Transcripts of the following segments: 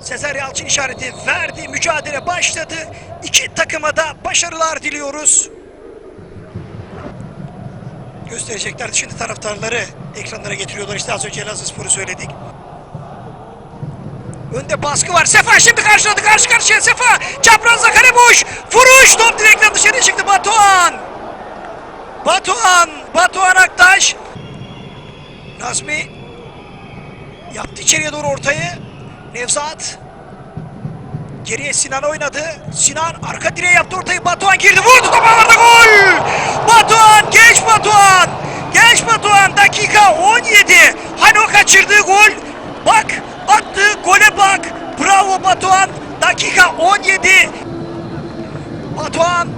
Sezer Yalçın işareti verdi. Mücadele başladı. İki takıma da başarılar diliyoruz. Gösterecekler. Şimdi taraftarları ekranlara getiriyorlar. İşte az önce Elazığ Spor'u söyledik. Önde baskı var. Sefa şimdi karşıladı. Karşı karşıya Sefa. Çaprazda kale boş. Vuruş. Top direkten dışarı çıktı. Batuhan. Batuhan. Batuhan Aktaş. Nazmi yaptı içeriye doğru ortayı. Nevzat. Geriye Sinan oynadı. Sinan arka direğe yaptı ortayı. Batuhan girdi. Vurdu topağlarda gol. Batuhan. Genç Batuhan. Genç Batuhan. Dakika 17. Hani o kaçırdığı gol. Bak attığı gole bak. Bravo Batuhan. Dakika 17. Batuhan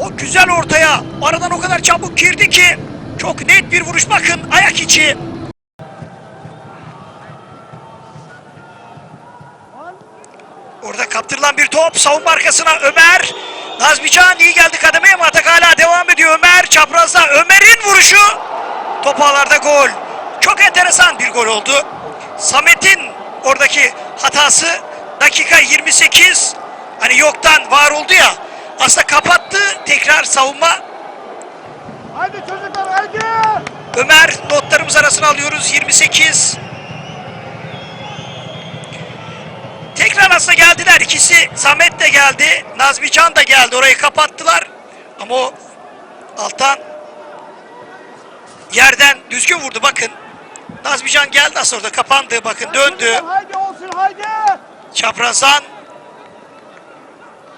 o güzel ortaya aradan o kadar çabuk girdi ki çok net bir vuruş bakın ayak içi. Kaptırılan bir top savunma arkasına Ömer. Nazmican iyi geldi kademeye ama atak hala devam ediyor Ömer. Çaprazda Ömer'in vuruşu. Top ağlarda gol. Çok enteresan bir gol oldu. Samet'in oradaki hatası dakika 28 hani yoktan var oldu ya aslında kapattı tekrar savunma Haydi çocuklar haydi. Ömer notlarımız arasına alıyoruz 28 Tekrar aslında geldiler ikisi Samet de geldi Nazmi Can da geldi orayı kapattılar ama o alttan yerden düzgün vurdu bakın Nazmi Can geldi aslında orada kapandı bakın döndü Haydi olsun haydi. çaprazdan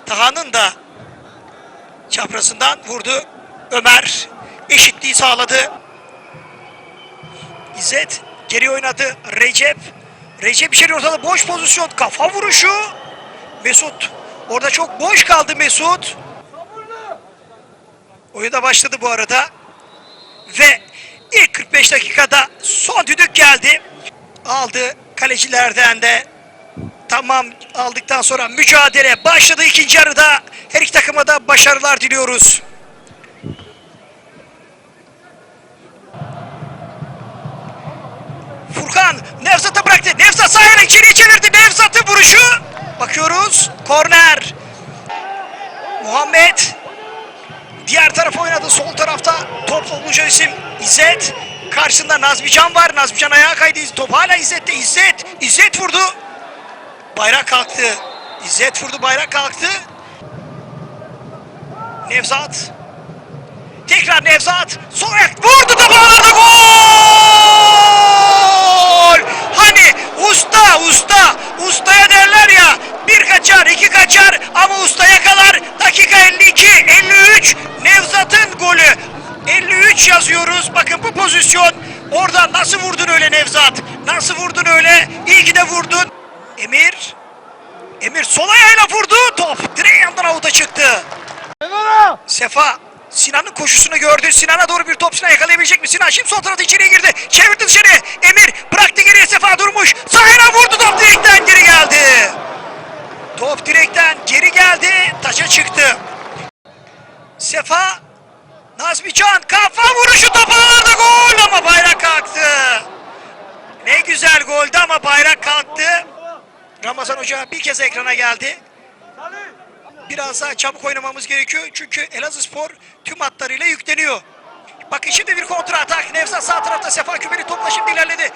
Taha'nın da çaprazından vurdu. Ömer eşitliği sağladı. İzzet geri oynadı. Recep. Recep içeri ortada boş pozisyon. Kafa vuruşu. Mesut. Orada çok boş kaldı Mesut. Oyun da başladı bu arada. Ve ilk 45 dakikada son düdük geldi. Aldı kalecilerden de tamam aldıktan sonra mücadele başladı ikinci yarıda. Her iki takıma da başarılar diliyoruz. Furkan. Nevzat sahaya içeriye çevirdi. Nevzat'ın vuruşu. Bakıyoruz. Korner. Muhammed diğer tarafa oynadı. Sol tarafta topla buluşan isim İzzet. Karşısında Nazmi Can var. Nazmi Can ayağa kaydı. Top hala İzzet'te. İzzet. İzzet vurdu. Bayrak kalktı. İzzet vurdu. Bayrak kalktı. Nevzat. Tekrar Nevzat. Sol ayak vurdu da bağladı. Gol! Hani usta usta. Ustaya derler ya. Bir kaçar iki kaçar ama usta yakalar. Dakika 52 53 Nevzat'ın golü. 53 yazıyoruz. Bakın bu pozisyon. Orada nasıl vurdun öyle Nevzat? Nasıl vurdun öyle? İyi ki de vurdun. Emir. Emir sol ayağıyla vurdu. Top direğin yanından avuta çıktı. Kenara. Sefa Sinan'ın koşusunu gördü. Sinan'a doğru bir top Sinan yakalayabilecek mi? Sinan şimdi sol tarafta içeriye girdi. Çevirdi dışarı. Emir bıraktı geriye Sefa durmuş. Sahaya vurdu top direkten geri geldi. Top direkten geri geldi. Taça çıktı. Sefa Nazmi Can kafa vuruşu top ağlarda gol ama bayrak kalktı. Ne güzel goldü ama bayrak kalktı. Ramazan Hoca bir kez ekrana geldi. Biraz daha çabuk oynamamız gerekiyor. Çünkü Elazığ Spor tüm hatlarıyla yükleniyor. Bakın şimdi bir kontra atak. Nevzat sağ tarafta Sefa Kübeli topla şimdi ilerledi.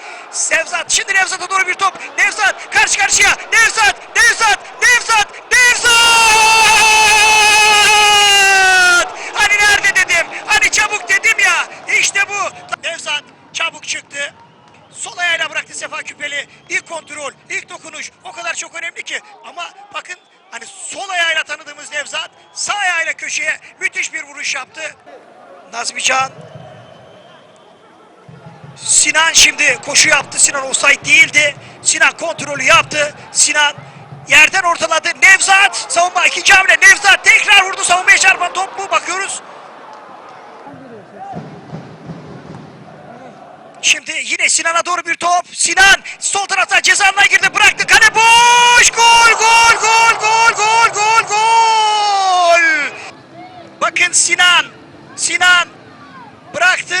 Nevzat şimdi Nevzat'a doğru bir top. Nevzat karşı karşıya. Nevzat, Nevzat, bıraktı Sefa Küpeli. İlk kontrol, ilk dokunuş o kadar çok önemli ki. Ama bakın hani sol ayağıyla tanıdığımız Nevzat sağ ayağıyla köşeye müthiş bir vuruş yaptı. Nazmi Can. Sinan şimdi koşu yaptı. Sinan offside değildi. Sinan kontrolü yaptı. Sinan yerden ortaladı. Nevzat savunma ikinci hamle. Nevzat tekrar vurdu. Savunmaya çarpan top mu? Bakıyoruz. Şimdi yine Sinan'a doğru bir top. Sinan sol taraftan ceza alanına girdi. Bıraktı. Kale boş. Gol, gol, gol, gol, gol, gol, gol. Bakın Sinan. Sinan bıraktı.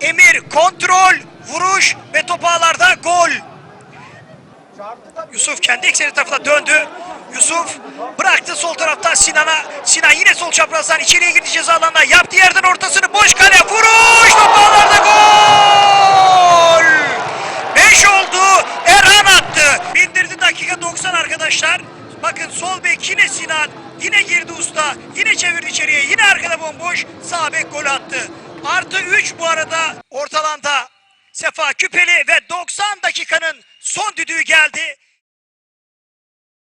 Emir kontrol, vuruş ve top ağlarda gol. Yusuf kendi ekseni tarafına döndü. Yusuf bıraktı sol taraftan Sinan'a. Sinan yine sol çaprazdan içeriye girdi ceza alanına. Yaptı yerden ortasını boş kale vuruş. Top ağlarda gol. 5 oldu. Erhan attı. Bindirdi dakika 90 arkadaşlar. Bakın sol bek yine Sinan. Yine girdi usta. Yine çevirdi içeriye. Yine arkada bomboş. Sağ bek gol attı. Artı 3 bu arada ortalanda. Sefa Küpeli ve 90 dakikanın son düdüğü geldi.